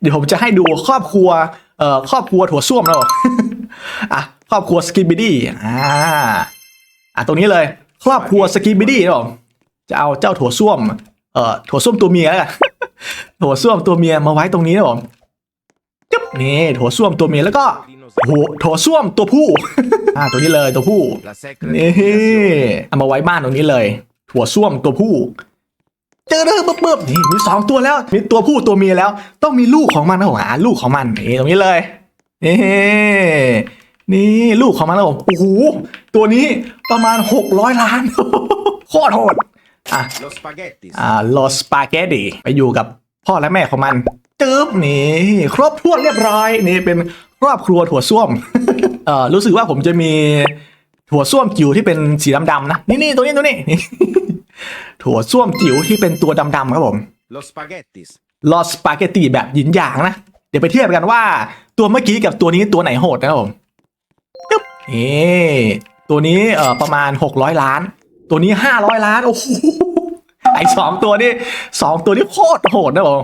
เดี๋ยวผมจะให้ดูครอบครัวเอ่อครอบครัวถั่วส้วมนะผมอะครอบครัวสกิบิดี้อ่าอะตรงนี้เลย ครอบครัวสกิบิดี้นะผมจะเอาเจ้าถั่วส้วมเอ่อถั่วส้วมตัวเมียแล้วกันถั่วส้วมตัวเมียมาไว้ตรงนี้นะผมจึ๊บนี่ถั่วส้วมตัวเมียแล้วก็โหถั่วส้วมตัวผู้อ่าตัวนี้เลยตัวผู้นี่เอามาไว้บ้านตรงนี้เลย ถั่วส้วมตัวผู้ เจอเรื่องปึ๊บๆนี่มีสองตัวแล้ว มีตัวผู้ตัวเมียแล้ว ต้องมีลูกของมันนะผมอ่าลูกของมันนี่ตรงนี้เลยนี่นี่ลูกของมันนะผมโอ้โหตัวนี้ประมาณหกร้อยล้านโคตรโหดอะ Los spaghettis. อ่าลอสปาเกตตีไปอยู่กับพ่อและแม่ของมันจึ๊บนี่ครบถ้วนเรียบร้อยนี่เป็นครอบครัวถั่วส้วมเอ่อรู้สึกว่าผมจะมีถั่วส้วมจิ๋วที่เป็นสีดำๆนะนี่นี่ตัวนี้ตัวนี้นี่ ถั่วส้วมจิ๋วที่เป็นตัวดำๆครับผม Los spaghettis. ลอสปาเกตตีแบบหยินหยางนะ เดี๋ยวไปเทียบกันว่าตัวเมื่อกี้กับตัวนี้ตัวไหนโหดนะครับผมจึ๊บนี่ตัวนี้เอ่อประมาณ 600 ล้าน ตัวนี้ 500 ล้าน โอ้โหไอสองตัวนี้สองตัวนี้โคตรโหดนะผม